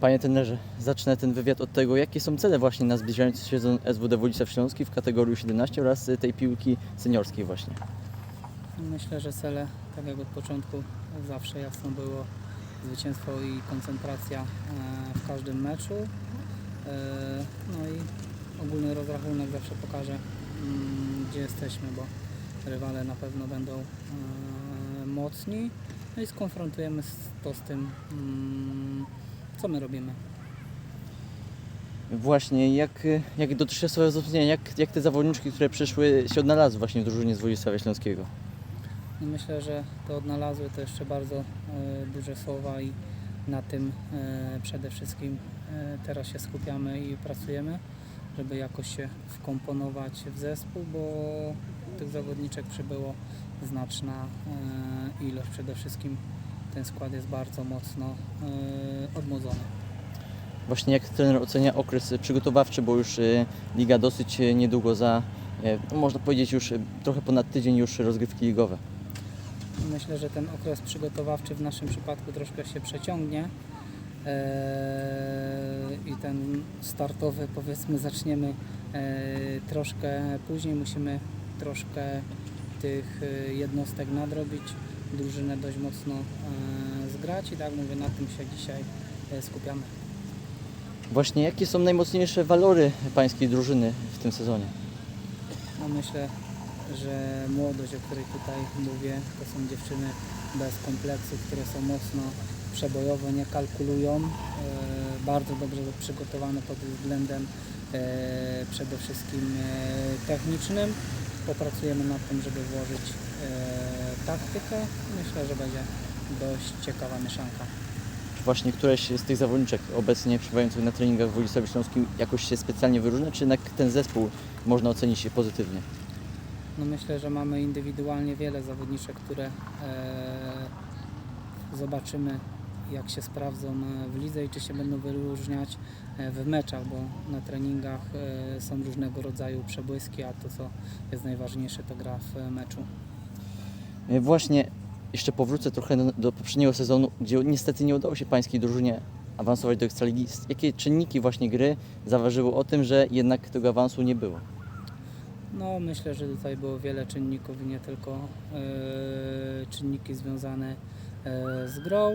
Panie trenerze, zacznę ten wywiad od tego, jakie są cele właśnie na zbliżający się SWD Władysław Śląski w kategorii 17 oraz tej piłki seniorskiej właśnie. Myślę, że cele, tak jak od początku, zawsze jasno było zwycięstwo i koncentracja e, w każdym meczu. E, No i ogólny rozrachunek zawsze pokaże, mm, gdzie jesteśmy, bo rywale na pewno będą e, mocni. No i skonfrontujemy to z tym, mm, co my robimy. Właśnie, jak, jak dotychczasowe wzmocnienia, jak, jak te zawodniczki, które przyszły, się odnalazły właśnie w drużynie z Władysławia Śląskiego? I myślę, że to odnalazły to jeszcze bardzo e, duże słowa i na tym e, przede wszystkim e, teraz się skupiamy i pracujemy, żeby jakoś się wkomponować w zespół, bo tych zawodniczek przybyło znaczna e, ilość. Przede wszystkim ten skład jest bardzo mocno e, odmłodzony. Właśnie jak trener ocenia okres przygotowawczy, bo już y, liga dosyć y, niedługo za, y, no można powiedzieć już y, trochę ponad tydzień już rozgrywki ligowe. Myślę, że ten okres przygotowawczy w naszym przypadku troszkę się przeciągnie i ten startowy powiedzmy zaczniemy troszkę później. Musimy troszkę tych jednostek nadrobić, drużynę dość mocno e, zgrać i tak mówię, na tym się dzisiaj e, skupiamy. Właśnie jakie są najmocniejsze walory pańskiej drużyny w tym sezonie? No myślę, że młodość, o której tutaj mówię, to są dziewczyny bez kompleksów, które są mocno przebojowe, nie kalkulują, e, bardzo dobrze przygotowane pod względem przede wszystkim technicznym. Popracujemy nad tym, żeby włożyć e, taktykę. Myślę, że będzie dość ciekawa mieszanka. Czy właśnie któreś z tych zawodniczek obecnie przebywających na treningach w Władysławie Śląskim jakoś się specjalnie wyróżnia, czy jednak ten zespół można ocenić pozytywnie? No myślę, że mamy indywidualnie wiele zawodniczek, które e, zobaczymy jak się sprawdzą e, w lidze i czy się będą wyróżniać e, w meczach, bo na treningach e, są różnego rodzaju przebłyski, a to co jest najważniejsze to gra w meczu. Właśnie jeszcze powrócę trochę do, do poprzedniego sezonu, gdzie niestety nie udało się pańskiej drużynie awansować do Ekstraligi. Jakie czynniki właśnie gry zaważyły o tym, że jednak tego awansu nie było? No myślę, że tutaj było wiele czynników nie tylko e, czynniki związane e, z grą.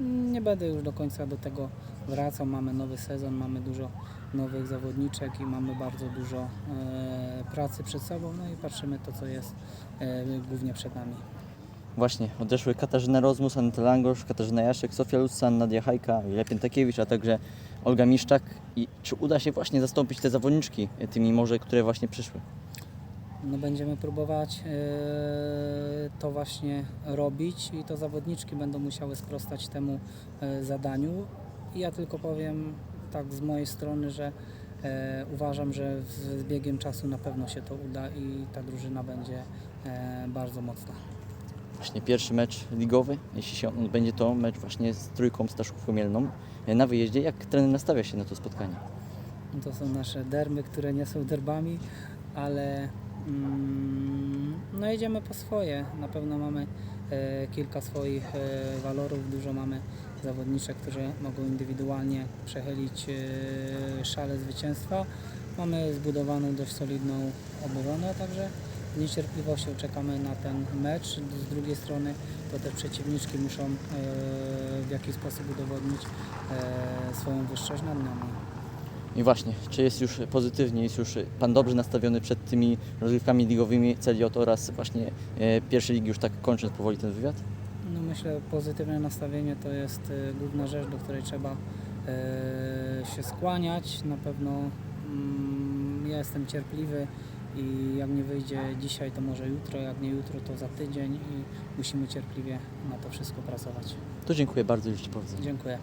Nie będę już do końca do tego wracał. Mamy nowy sezon, mamy dużo nowych zawodniczek i mamy bardzo dużo e, pracy przed sobą. No i patrzymy to, co jest e, głównie przed nami. Właśnie, odeszły Katarzyna Rozmus, Aneta Langosz, Katarzyna Jaszek, Sofia Lucan, Nadia Hajka, Julia Piętakiewicz, a także Olga Miszczak. I czy uda się właśnie zastąpić te zawodniczki tymi może, które właśnie przyszły? No będziemy próbować e, to właśnie robić i to zawodniczki będą musiały sprostać temu e, zadaniu. I ja tylko powiem tak z mojej strony, że e, uważam, że z biegiem czasu na pewno się to uda i ta drużyna będzie bardzo mocna. Właśnie pierwszy mecz ligowy, jeśli się on będzie to mecz właśnie z trójką Staszków Komielną e, na wyjeździe. Jak trener nastawia się na to spotkanie? To są nasze derby, które nie są derbami, ale no jedziemy po swoje. Na pewno mamy e, kilka swoich e, walorów, dużo mamy zawodniczek, którzy mogą indywidualnie przechylić e, szale zwycięstwa. Mamy zbudowaną dość solidną obronę, także z niecierpliwością czekamy na ten mecz. Z drugiej strony to te przeciwniczki muszą w jakiś sposób udowodnić swoją wyższość nad nami. I właśnie, czy jest już pozytywnie, jest już Pan dobrze nastawiony przed tymi rozgrywkami ligowymi CLJ oraz właśnie e, pierwszej ligi, już tak kończąc powoli ten wywiad? No myślę, pozytywne nastawienie to jest e, główna rzecz, do której trzeba e, się skłaniać. Na pewno mm, ja jestem cierpliwy i jak nie wyjdzie dzisiaj, to może jutro, jak nie jutro, to za tydzień i musimy cierpliwie na to wszystko pracować. To dziękuję bardzo i życzę powodzenia. Dziękuję.